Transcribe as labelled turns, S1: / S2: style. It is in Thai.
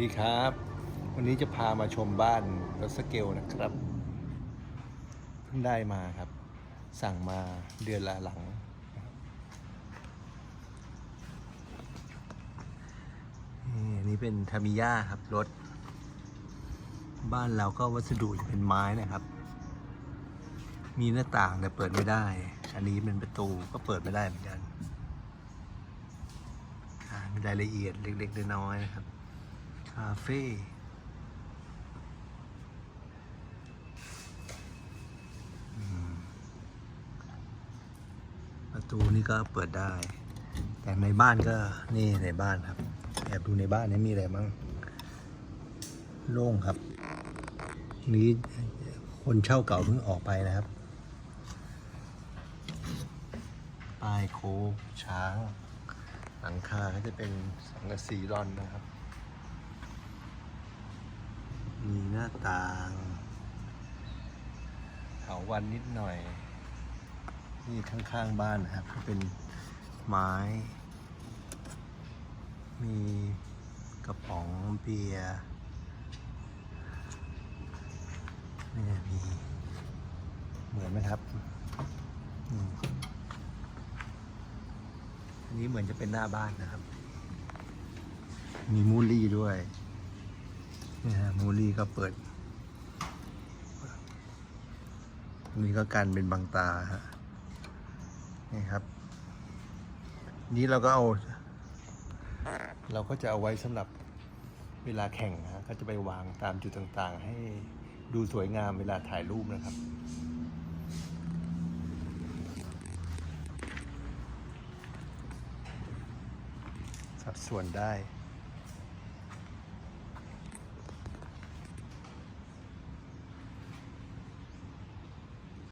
S1: ดีครับ วันนี้จะพามาชมบ้านรถสเกลนะครับ เพิ่งได้มาครับ สั่งมาเดือนละหลัง นี่อันนี้เป็นทามิยาครับรถ บ้านเราก็วัสดุจะเป็นไม้นะครับ มีหน้าต่างแต่เปิดไม่ได้ อันนี้เป็นประตูก็เปิดไม่ได้เหมือนกันมีรายละเอียดเล็กๆน้อยๆนะครับ คาเฟ่ประตูนี่ก็เปิดได้ แต่ในบ้านก็นี่ในบ้านครับ แอบดูในบ้านนี้มีอะไรบ้างโล่งครับ นี้คนเช่าเก่าเพิ่งออกไปนะครับ ป้ายโค้งช้าง หลังคาก็จะเป็นสังกะสีรอนนะครับ มี หน้าต่างเถาวันนิดหน่อย นี่ข้างๆบ้านนะครับก็เป็นไม้ มีกระป๋องเบียร์นี่มีเหมือนไหมครับอันนี้เหมือนจะเป็นหน้าบ้านนะครับ มีมูลี่ด้วย นี่ฮะมูลี่ก็เปิดนี่ก็กันเป็นบางตาฮะนี่ครับ นี้เราก็เอา เราก็จะเอาไว้สำหรับเวลาแข่งนะฮะก็จะไปวางตามจุดต่างๆ ให้ดูสวยงามเวลาถ่ายรูปนะครับสัดส่วนได้